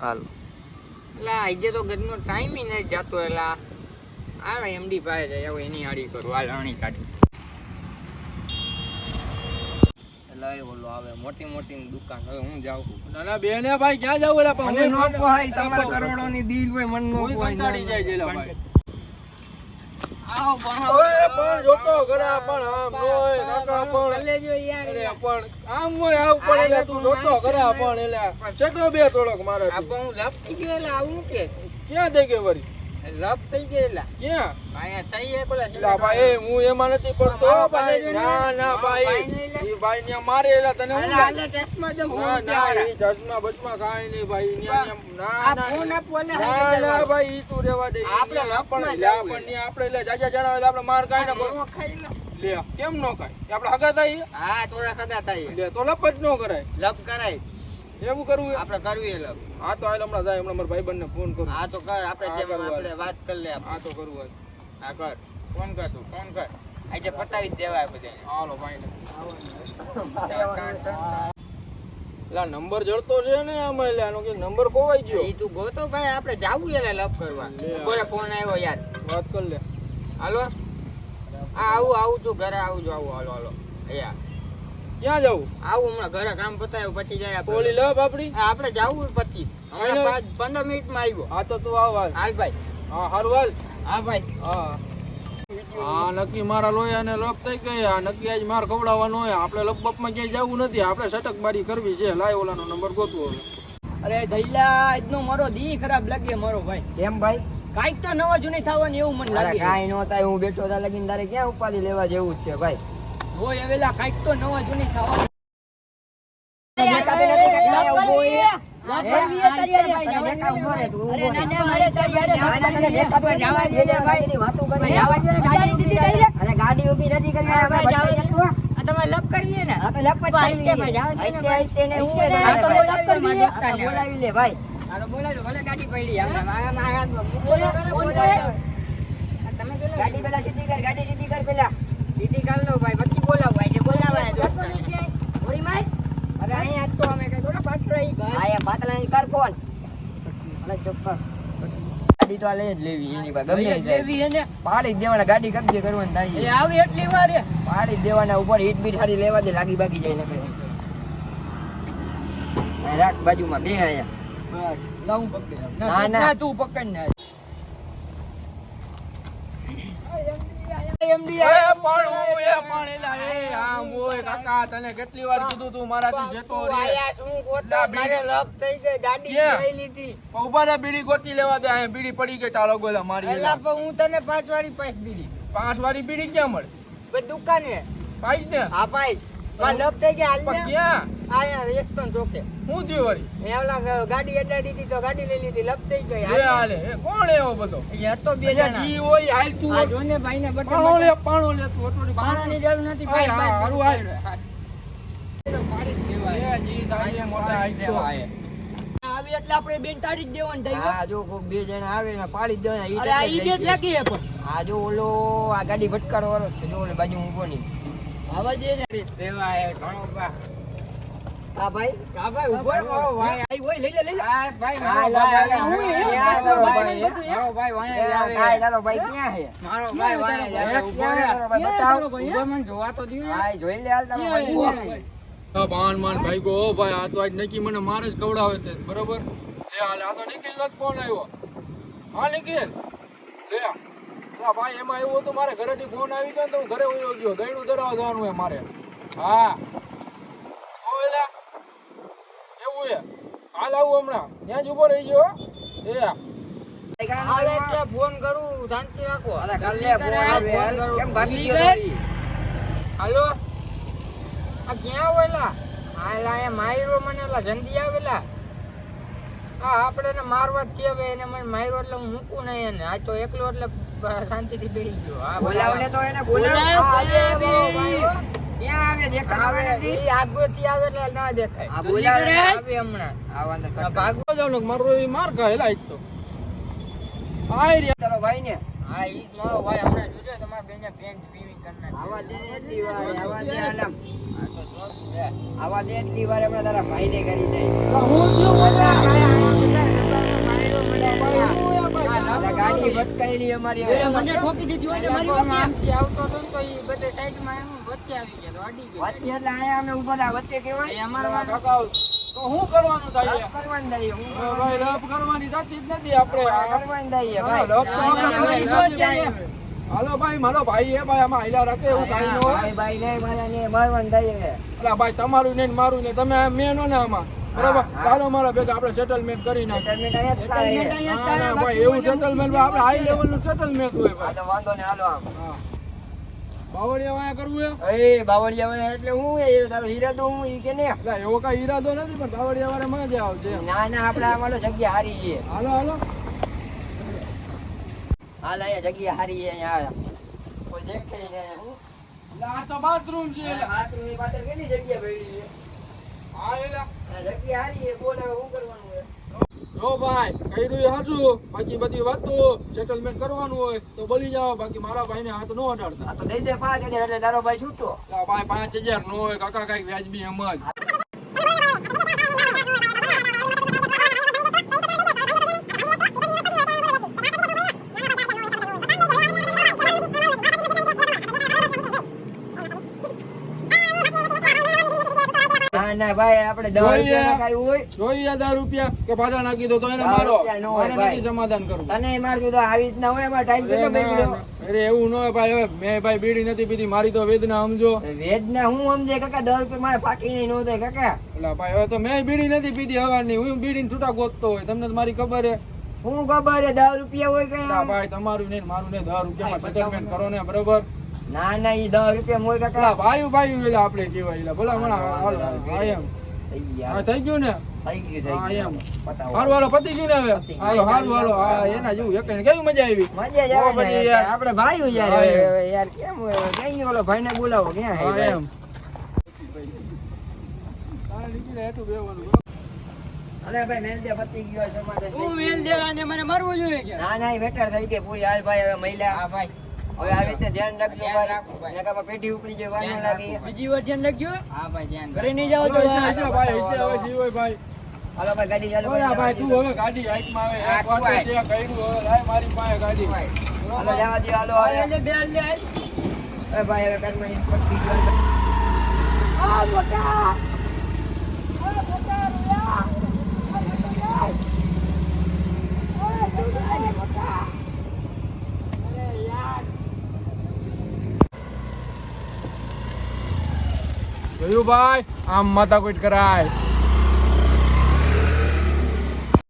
હાલો. એટલે આજે તો ઘરનો ટાઈમ નહીં જતો એટલે આ- આવે એમડી પાસે જાય હવે એની આડી કરું હાલ આણી કાઢી. એટલે એ ઓલો આવે મોટી મોટી દુકાન હવે હું જાઉં ના ના બેને ભાઈ ક્યાં જાવ એલા પણ મને હું નો પોહાય તમારા કરોડોની દિલ હોય મન નો કોઈ કંટાળી જાય છે ભાઈ. પણ જોતો ઘરે પણ આમ કાકા પણ. આમ હોય આવું પણ તું જોતો ખરા પણ ચટો બે થોડોક મારે હું લપ ગયો એટલે આવું કે? ક્યાં થઈ ગઈ વરી લપ થઈ ગયો ક્યાં? અહીંયા થઈ જાય કોલા ભાઈ હું એમાં નથી પડતો ભાઈ. ના ના ભાઈ. ભાઈ ને એલા. ઈ ભાઈ ને મારે તને હું હાલે, હાલે, ચશ્મા તો ના ના ઈ ચશ્મા બસમાં કાંઈ નહીં ભાઈ. ન્યા ન્યા- ના ના. ફોન આપો એટલે ના ના ભાઈ ઈ તું રેવા દે. આપણે ઈ આપણે લપમાં પણ ન્યા આપણે લે જાજા જણાવે આપણે માર કાંઈ ના હું ખાઈ લઉં. લે કેમ નો ખાય? આપડે આપણે હગા થાય? હા થોડા થાય. લે તો લપ જ નો કરાય. લપ કરાય. એવું કરવું આપણે કરવી હા તો આયલ હમણાં જાય હમણાં મારા ભાઈબંધને ફોન કરું. હા તો કર આપણે જે આપણે વાત કરી લે હા તો કરવું હા કર. ફોન કર તું ફોન કર. આજે પતાવી દેવાય બધાને. હાલો ભાઈને લા નંબર જડતો છે ને આમાં એટલે આનો કે નંબર કોવાઈ ગયો. એ તું ગોતો ભાઈ આપણે જાવું એટલે લપ કરવા. બોલે ફોન આવ્યો યાર. વાત કર લે. હાલો? હા આવું આવું છું ઘરે આવું છું આવું હાલો હાલો. યાર ક્યાં જવું આવું હમણાં ઘરે કામ પતાવ્યું પછી જાય લપ આપડી હા, આપણે જાવું પછી. હમણાં પંદર મિનિટમાં આવ્યો. હા તો તું આવ હાલ. ભાઈ. હા હારું હાલ. હા ભાઈ. હા. હા નક્કી મારા લોહીયાને લપ થઈ ગયા નક્કી આજ માર ખવડાવવાનો હોય. આપણે લપબપમાં ક્યાંય જવું નથી. આપણે સટકબારી કરવી છે. લાય ઓલાનો નંબર ગોતવો અરે જઈલા આજનો મારો દી ખરાબ લાગે મારો ભાઈ. એમ ભાઈ? કાઈક તો નવા જૂની થવાની એવું મને અરે લાગે કાઈ નો થાય. હું બેઠો તા લગીને તારે ક્યાં ઉપાધિ લેવા જેવું જ છે ભાઈ? હોય કાઈક તો નવા જૂની ગાડી ઊભી નથી કરી તમારે લપ કરીએ ને. તો લપ કરી છે. ભાઈ, જવા ને હશે, ને હું હશે ને, એ આ તો બોલાવી લે, મારા આ તો બોલાવી લે ભાઈ. હાલો બોલાજો ભલે ગાડી પડી આપણે મારા મારા બોલો કરો, તમે તો ગાડી પેલા સીધી કર ગાડી સીધી કર પેલા. સીધી કર લો ભાઈ બોલાવાય માર અરે અહીંયા તો અમે કઈ થોડા પાછળ રહી ગયા. આ કર ફોન હવે ચૂપ કર ગાડી તો આ લઈ જ લેવી એની પાસે ગમે લેવી એને પાડી દેવાના ગાડી કબજે કરવાની એ થાય આવી એટલી વાર પાડી દેવાના ઉપર હીટ બીટ હારી લેવા દે લાગી બાકી જાય નકર આ રાખ બાજુમાં બે આયા બસ. ના, તું પકડ ને એ પણ હું એ પણ એલા એ આમ હોય કાકા તને કેટલી વાર કીધું તું મારાથી જતો તું રે આયા શું ગોતવા? લા, બીડી- ગોતી લેવા દે બીડી પડી ગઈ તારો ગોલા મારી. હું તને પાંચ વાળી પાઈશ બીડી. પાંચ વાળી બીડી ક્યાં મળે દુકાને. પાઈસ ને હા પાઈશ. મારે લપ થઈ ગઈ, હાલ પણ ને. ક્યાં? આયા રેસ્ટોરન્ટ ચોકે. શું થયું વળી મેં ઓલા ગાડી અડાડી હતી તો ગાડી લઈ લીધી લપ થઈ ગઈ. બે હાલે કોણ એવો બધો? એ હતો બે જણા. ઈ હોય હાલ તું આ જો ને બટન પાણો લે પાણો લે તું ઓટોની પાણાની જરૂર નથી ભાઈ, ભાઈ, હારું હાલ. એ જી તારી મોટા હાઈટ તો. આવી એટલે આપણે બેન તારી જ દેવાનું હા જો કોક બે જણા આવે ને પાડી દેવાના. ઈ જ જ લાગી હે પણ. આ જો ઓલો આ ગાડી ભટકાડો વાળો છે. જો ઓલે બાજુ ઊભો નહીં. આવા જે ને. દેવા એ ઘણો બા હા ભાઈ આ ભાઈ ઊભો ભાઈ આઈ હોય લઈ લે લઈ લે. આ ભાઈ મારો ભાઈ હું લા, એ, લા, મારો લા, ભાઈ. મારો ભાઈ વાંહે આવે. કાંઈ તારો ભાઈ ક્યાં છે મારો ભાઈ વાંહે આવે. ઊભો રહે. બતાવ. ઊભો મને જોવા તો દ્યો. યાર. જોઈ લે હાલ તારો ભાઈ. ક્યાં છે? હા, પાન માન ભાઈ ગો ઓ ભાઈ. આ તો આજ નક્કી મને મારે જ કવડાવે તે બરોબર? એ હાલ આ તો નિખિલ નો ફોન આવ્યો. હા નિખિલ? લે ભાઈ એમાં એવું હતું મારે ઘરેથી ફોન આવી ગયો તો હું ઘરે ઉયો ગયો. ગયડું ધરાવવા જવાનું મારે. હા. ઓ એવું હે? હાલ આવું હમણાં. ત્યાં જ ઊભો રહી ગયો એ. આવે નથી. ફોન કરું શાંતિ રાખો. અરે કાલ ફોન આવે. ફોન હાલ. કરું. કેમ ભાગી ગયો હાલો. આ ક્યાં હોયલા હાલા એ માયરો મને લા જલ્દી આવેલા. હા આપણે એને મારવા જ છે હવે એને મને માર્યો એટલે હું મૂકું નહીં એને. આ તો એકલો એટલે શાંતિથી બેસી ગયો. હા બોલાવને તો એને બોલાવ. બોલાવ, આવે બોલાવ, ભાઈ. બોલાવ. ક્યાં આવે? દેખાતો આવે નથી? ઈ આગળથી આવે એટલે ના દેખાય. બોલાવે. હમણાં. આ વાંધો આ કરતો. ભાગો જાવ મારો એ માર ખાયેલા આજ તો. ભાઈ ને હા ઈ જ મારો આવા દે એટલી આવા દે આલમ. કરી અમારી આવતો તો ઈ બધે સાઈડમાં એમ વચ્ચે આવી અડી ગયો એટલે આયા ઊભા વચ્ચે કેવાય? અમારા ઠોકાવ તો શું કરવાનું થાય લપ કરવાની દઈએ, હું હવે ભાઈ લપ કરવાની થતી જ નથી આપણે આપણે કરવાની દઈએ, ભાઈ. લપ તો આપણે ના, ના, ભાઈ, ના, લપ ભાઈ. હાલો ભાઈ મારો ભાઈ એ ભાઈ આમાં હાલ્યા રાખે એવું કાંઈ ન ભાઈ, ભાઈ, નહીં, મારા નહીં, મારવાની દઈએ. અલા ભાઈ તમારું ને મારું ને તમે મેનો ને આમાં બરાબર. ચાલો મારા ભેગા આપણે સેટલમેન્ટ કરી નાખીએ. ના, ના, એવું સેટલમેન્ટ આપણે હાઈ લેવલનું સેટલમેન્ટ હોય ભાઈ તો વાંધો નહીં, હાલો આમ. હા બાવળિયા વાયા કરવું હે એ, બાવળિયા વાળા એટલે હું એ તારો હીરા તો હું ઈ કે ને. એટલે એવો કઈ ઈરાદો નથી પણ બાવળિયા વાળા મજા આવશે એમ. ના ના આપણે આમાં તો જગ્યા હારી છે. હાલો હાલો. હાલ અહીંયા જગ્યા હારી છે અહીંયા કોઈ દેખે નહીં હું. એટલે આ તો બાથરૂમ છે. બાથરૂમની પાછળ કેટલી જગ્યા પડી છે? હા જગ્યા હારી છે બોલ શું કરવાનું છે? જો ભાઈ કહી રહ્યું સાચું. બાકી બધી વાતું સેટલમેન્ટ કરવાનું હોય તો બોલી જાઓ. બાકી મારા ભાઈને હાથ નો અડાડતા. તો દઈ દે પાંચ હજાર એટલે તારો ભાઈ છૂટો. ભાઈ પાંચ હજાર નો હોય કાકા કંઈક વ્યાજબી એમ ના ભાઈ આપણે દસ રૂપિયા કાંઈ હોય? જોઈએ હજાર રૂપિયા કે પાછા નાખી દો તો એને મારો. નો હોય મારે ભાઈ. નથી સમાધાન કરવું. તને મારતું તો આવી રીતના હોય એમાં ટાઈમ કેટલો અરે ના, બેસી ના. અરે એવું ન હોય ભાઈ હવે મેં ભાઈ બીડી નથી પીધી મારી તો વેદના સમજો. વેદના હું સમજે? કાકા દસ રૂપિયા મારે પાકી નહીં નો થાય કાકા. એટલે ભાઈ હવે તો મેં બીડી નથી પીધી હવાની હું બીડી છૂટા ગોતતો હોય. તમને મારી ખબર હે. હું ખબર છે દસ રૂપિયા હોય કઈ ભાઈ તમારું નહીં મારું ને દસ રૂપિયામાં સેટલમેન્ટ કરો ને બરોબર? ના ના ઈ દસ રૂપિયા એટલે કાકા. ભાઈ ભાઈ એટલે આપણે કહેવાય એટલે ભલા મને હાલો હા એમ. હા થઈ ગયું ને? થઈ ગયું થઈ ગયું. હારું હાલો પતી ગયું ને હવે? હાલો હારું હાલો હા એના જેવું એક કેવી મજા આવી? મજા જ આવે યાર. આપણે ભાઈઓ યાર હા, હવે- એમ. હવે યાર કેમ હોય? ઓલો ભાઈને બોલાવો ક્યાં હે ભાઈ? એમ. અરે ભાઈ મેલ દે પતી ગયો સમાધાન હું. દેવાને મને મરવું જોઈએ ના ના ઈ બેટર થઈ ગઈ પૂરી. હાલ ભાઈ હવે મહિલા હા ભાઈ. હવે આવી રીતે ધ્યાન રાખજો ભાઈ. નકા પેઢી ઉપડી જાય વાર લાગે. બીજી વાર ધ્યાન રાખજો. હા ભાઈ ધ્યાન ઘરે નહીં જાવ જાઓ તો ભાઈ હવે જીવ ભાઈ. હાલો ભાઈ ગાડી ચાલુ ભાઈ તું હવે ગાડી હાઈટમાં આવે. એક વાર છે, કર્યું હવે લાય મારી પાસે ગાડી. હાલો જવા દે હાલો હવે લે, બે લે. એ ભાઈ હવે ઈ પતી ગયું. જોયું ભાઈ આમ માથાકૂટ કરાય.